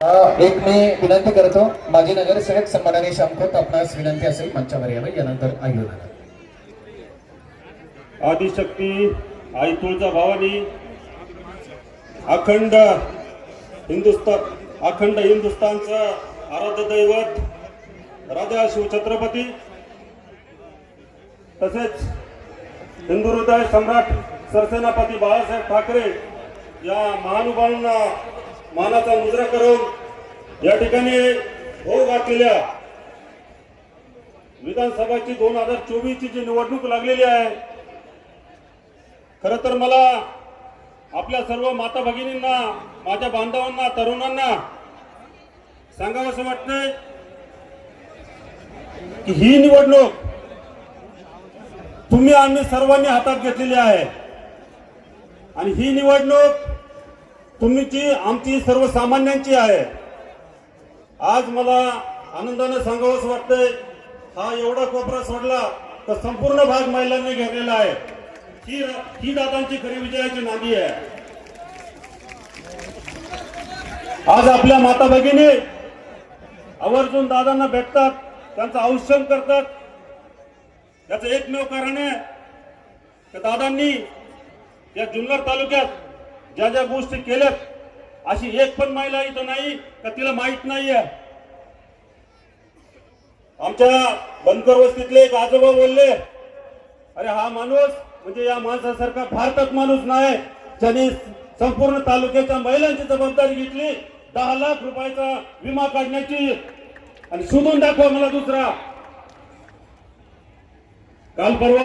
एक मी विनंती करतो माजी नगरसेवक सन्मानाने शामखोत आपणास विनंती असेल मंचावर यावं यानंतर आयोजन आदिशक्ती आई तुळजा भावानी अखंड हिंदुस्तान अखंड हिंदुस्थानचं आराध्य दैवत राजा शिवछत्रपती तसेच हिंदू हृदय सम्राट सरसेनापती बाळासाहेब ठाकरे या महानुभावांना मानाचा मुजरा करून या ठिकाणी होऊ घातलेल्या विधानसभाची दोन हजार चोवीसची जी निवडणूक लागलेली आहे खर तर मला आपल्या सर्व माता भगिनींना माझ्या बांधवांना तरुणांना सांगावं असं वाटतंय की ही निवडणूक तुम्ही आम्ही सर्वांनी हातात घेतलेली आहे. आणि ही निवडणूक तुमची आमची सर्वसामान्यांची आहे. आज मला आनंदाने सांगावंच वाटतंय हा एवढा कोपरा सोडला तर संपूर्ण भाग महिलांनी घेतलेला आहे. ही ही दादांची खरी विजयाची नांदी आहे. आज आपल्या माता भगिनी आवर्जून दादांना भेटतात त्यांचं औषण करतात. त्याचं एकमेव कारण आहे दादांनी या जुन्नर तालुक्यात ज्या ज्या गोष्टी केल्यात अशी एक पण महिला इथं नाही का तिला माहीत नाहीये. आमच्या बनकर वस्तीतले एक आजोबा बोलले अरे हा माणूस म्हणजे या माणसासारखा भारतात माणूस नाही. ज्याने संपूर्ण तालुक्याच्या महिलांची जबाबदारी घेतली दहा लाख रुपयाचा विमा काढण्याची. आणि शोधून दाखवा मला दुसरा. काल परवा